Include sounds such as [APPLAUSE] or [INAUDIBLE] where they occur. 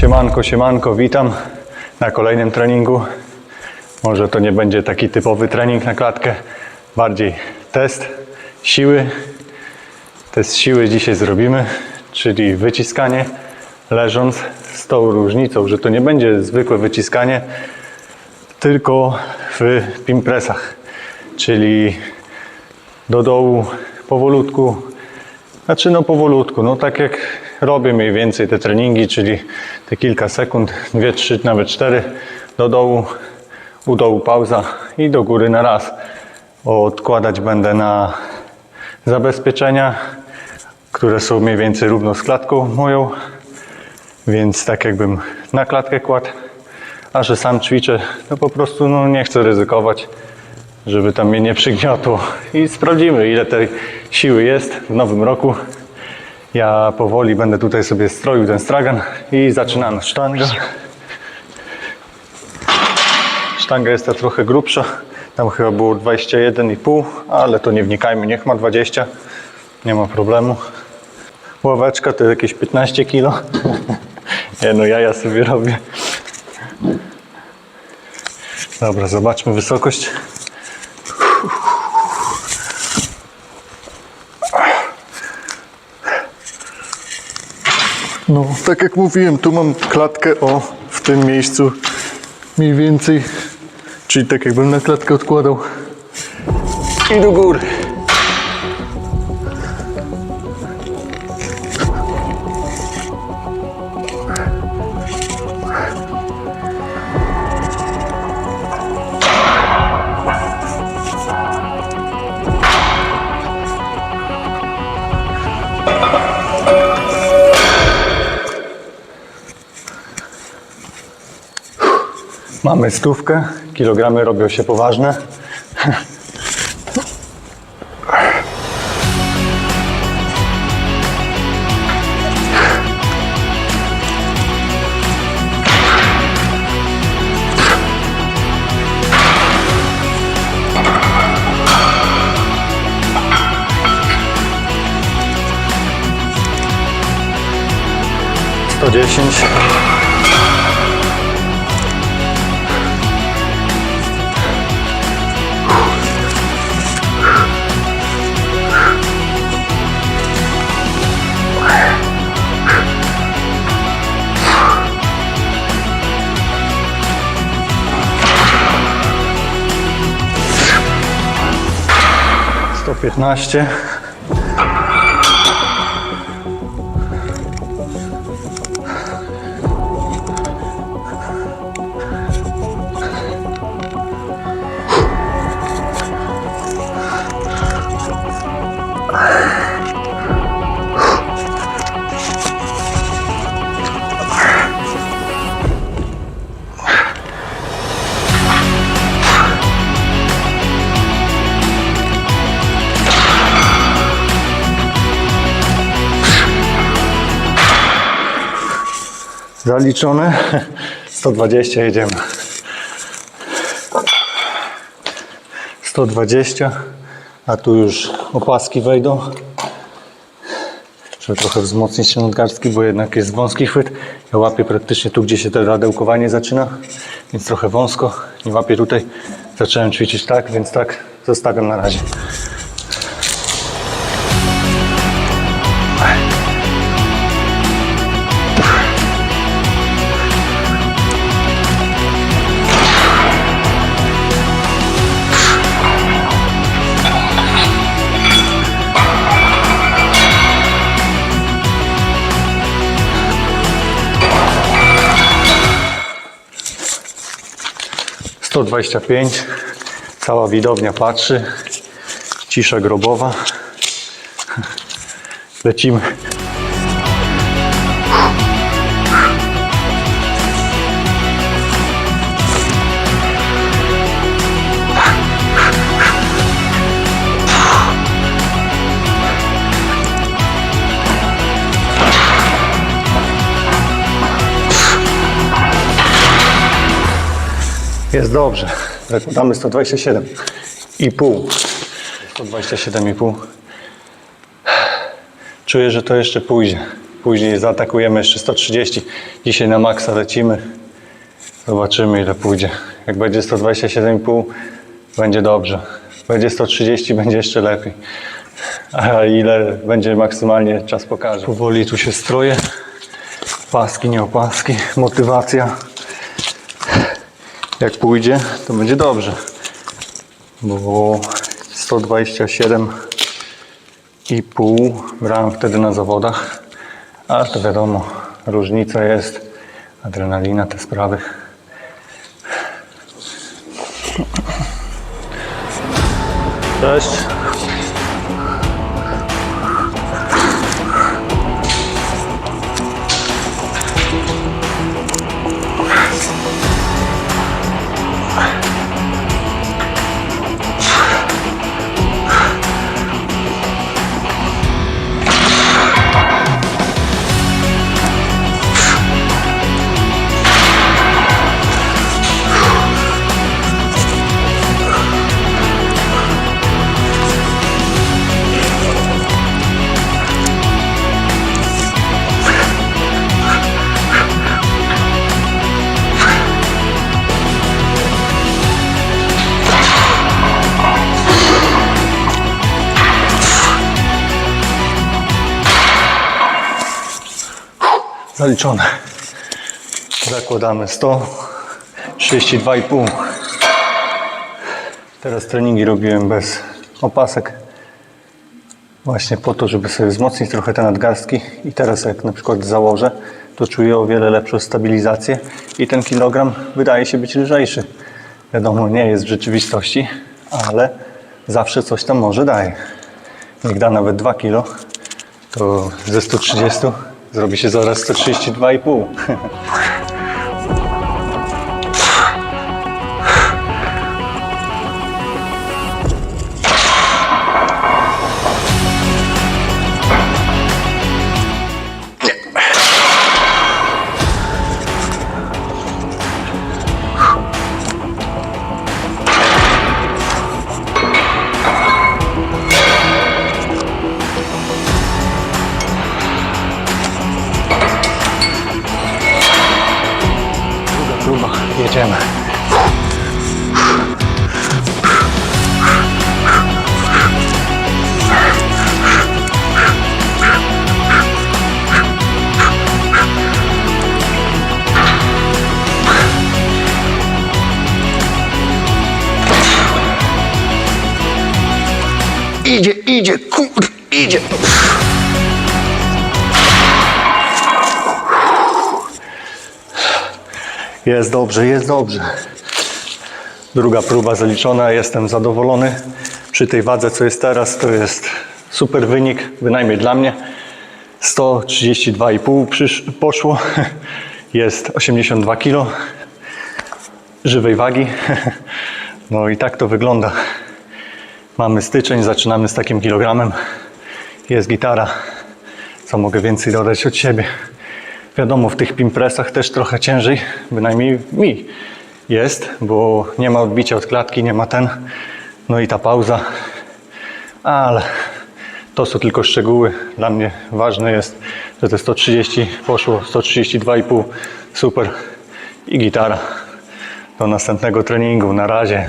Siemanko, siemanko, witam na kolejnym treningu. Może to nie będzie taki typowy trening na klatkę, bardziej test siły. Test siły dzisiaj zrobimy, czyli wyciskanie leżąc z tą różnicą, że to nie będzie zwykłe wyciskanie, tylko w pimpresach, czyli do dołu powolutku, znaczy no powolutku, no tak jak robię mniej więcej te treningi, czyli te kilka sekund, dwie, trzy, nawet cztery do dołu, u dołu pauza i do góry na raz. Odkładać będę na zabezpieczenia, które są mniej więcej równo z klatką moją, więc tak jakbym na klatkę kładł, a że sam ćwiczę, to po prostu no, nie chcę ryzykować, żeby tam mnie nie przygniotło i sprawdzimy ile tej siły jest w nowym roku. Ja powoli będę tutaj sobie stroił ten stragan i zaczynamy. Sztanga. Sztanga jest ta trochę grubsza. Tam chyba było 21,5, ale to nie wnikajmy, niech ma 20. Nie ma problemu. Ławeczka to jakieś 15 kg. [LAUGHS] Nie no, ja sobie robię. Dobra, zobaczmy wysokość. No, tak jak mówiłem, tu mam klatkę o w tym miejscu mniej więcej, czyli tak jakbym na klatkę odkładał i do góry. Mamy stówkę, kilogramy robią się poważne. Sto dziesięć. Sto piętnaście. Zaliczone. 120 jedziemy. 120, a tu już opaski wejdą. Trzeba trochę wzmocnić się nadgarstki, bo jednak jest wąski chwyt. Ja łapię praktycznie tu, gdzie się to radełkowanie zaczyna, więc trochę wąsko. Nie łapię tutaj. Zacząłem ćwiczyć tak, więc tak zostawiam na razie. Sto dwadzieścia pięć. Cała widownia patrzy. Cisza grobowa. Lecimy. Jest dobrze. Damy 127 i pół. 127 i pół. Czuję, że to jeszcze pójdzie. Później zaatakujemy jeszcze 130. Dzisiaj na maksa lecimy. Zobaczymy ile pójdzie. Jak będzie 127,5 będzie dobrze. Będzie 130 będzie jeszcze lepiej. A ile będzie maksymalnie czas pokaże. Powoli tu się stroję. Paski, nie opaski, motywacja. Jak pójdzie, to będzie dobrze. Bo 127 i pół brałem wtedy na zawodach. Ale to wiadomo, różnica jest. Adrenalina, te sprawy. Cześć. Zaliczone. Zakładamy 100, 32,5. Teraz treningi robiłem bez opasek. Właśnie po to, żeby sobie wzmocnić trochę te nadgarstki. I teraz jak na przykład założę, to czuję o wiele lepszą stabilizację i ten kilogram wydaje się być lżejszy. Wiadomo, nie jest w rzeczywistości, ale zawsze coś tam może daje. Niech da nawet 2 kilo, to ze 130 zrobi się zaraz 132,5. [LAUGHS] jedziemy. Idzie, idzie, kur, idzie. Jest dobrze, jest dobrze. Druga próba zaliczona, jestem zadowolony. Przy tej wadze, co jest teraz, to jest super wynik, bynajmniej dla mnie. 132,5 przysz- poszło. [LAUGHS] Jest 82 kg żywej wagi. [LAUGHS] No i tak to wygląda. Mamy styczeń, zaczynamy z takim kilogramem. Jest gitara. Co mogę więcej dodać od siebie? Wiadomo, w tych pimpresach też trochę ciężej, bynajmniej mi jest, bo nie ma odbicia od klatki, nie ma ten. No i ta pauza. Ale to są tylko szczegóły. Dla mnie ważne jest, że te 130 poszło, 132,5 super i gitara. Do następnego treningu. Na razie.